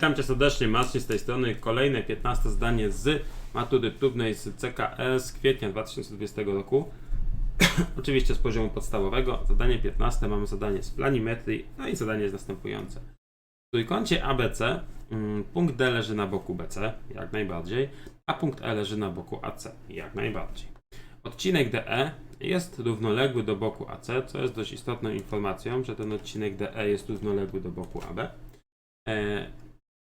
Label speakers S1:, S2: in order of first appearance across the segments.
S1: Witam Cię serdecznie, Marcin z tej strony. Kolejne 15 zdanie z matury próbnej z CKS z kwietnia 2020 roku. Oczywiście z poziomu podstawowego. Zadanie 15 mamy zadanie z planimetrii, no i zadanie jest następujące. W trójkącie ABC mm, punkt D leży na boku BC, jak najbardziej, a punkt E leży na boku AC, jak najbardziej. Odcinek DE jest równoległy do boku AC, co jest dość istotną informacją, że ten odcinek DE jest równoległy do boku AB. E,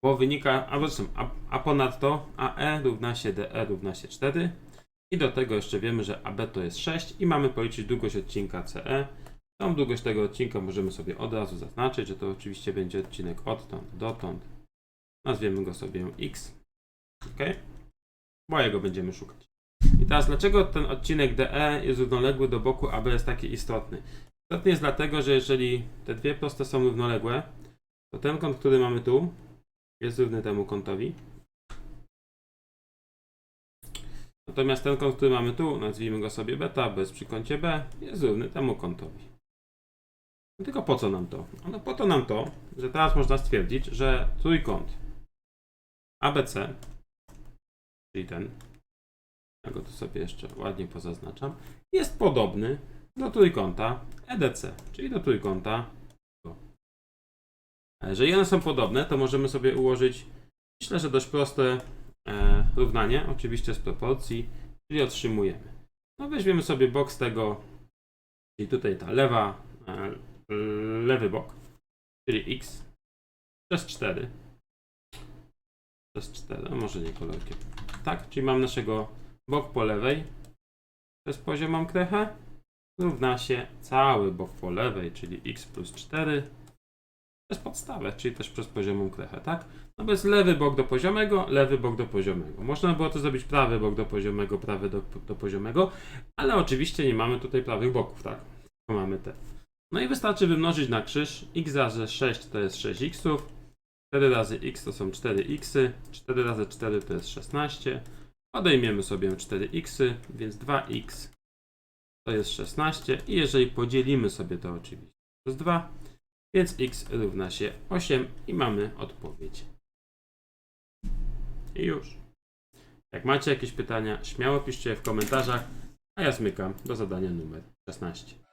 S1: bo wynika, a a, a ponadto AE równa się DE równa się 4 i do tego jeszcze wiemy, że AB to jest 6 i mamy policzyć długość odcinka CE. Tą długość tego odcinka możemy sobie od razu zaznaczyć, że to oczywiście będzie odcinek odtąd dotąd. Nazwiemy go sobie X. ok? Bo jego będziemy szukać. I teraz dlaczego ten odcinek DE jest równoległy do boku AB jest taki istotny? Istotny jest dlatego, że jeżeli te dwie proste są równoległe, to ten kąt, który mamy tu, jest równy temu kątowi. Natomiast ten kąt, który mamy tu, nazwijmy go sobie beta, bez przy kącie B, jest równy temu kątowi. No tylko po co nam to? No po to nam to, że teraz można stwierdzić, że trójkąt ABC, czyli ten, ja go tu sobie jeszcze ładnie pozaznaczam, jest podobny do trójkąta EDC, czyli do trójkąta jeżeli one są podobne, to możemy sobie ułożyć, myślę, że dość proste e, równanie, oczywiście z proporcji, czyli otrzymujemy. No weźmiemy sobie bok z tego, czyli tutaj ta lewa, e, lewy bok, czyli x przez 4 przez 4, a może nie kolorkiem. Tak, czyli mam naszego bok po lewej przez poziomą krechę równa się cały bok po lewej, czyli x plus 4 przez podstawę, czyli też przez poziomą krechę, tak? No bez lewy bok do poziomego, lewy bok do poziomego. Można było to zrobić prawy bok do poziomego, prawy do, do poziomego, ale oczywiście nie mamy tutaj prawych boków, tak? Tylko mamy te. No i wystarczy wymnożyć na krzyż. x razy 6 to jest 6x, 4 razy x to są 4x, 4 razy 4 to jest 16. Odejmiemy sobie 4x, więc 2x to jest 16 i jeżeli podzielimy sobie to oczywiście przez 2, więc x równa się 8 i mamy odpowiedź. I już. Jak macie jakieś pytania, śmiało piszcie w komentarzach, a ja zmykam do zadania numer 16.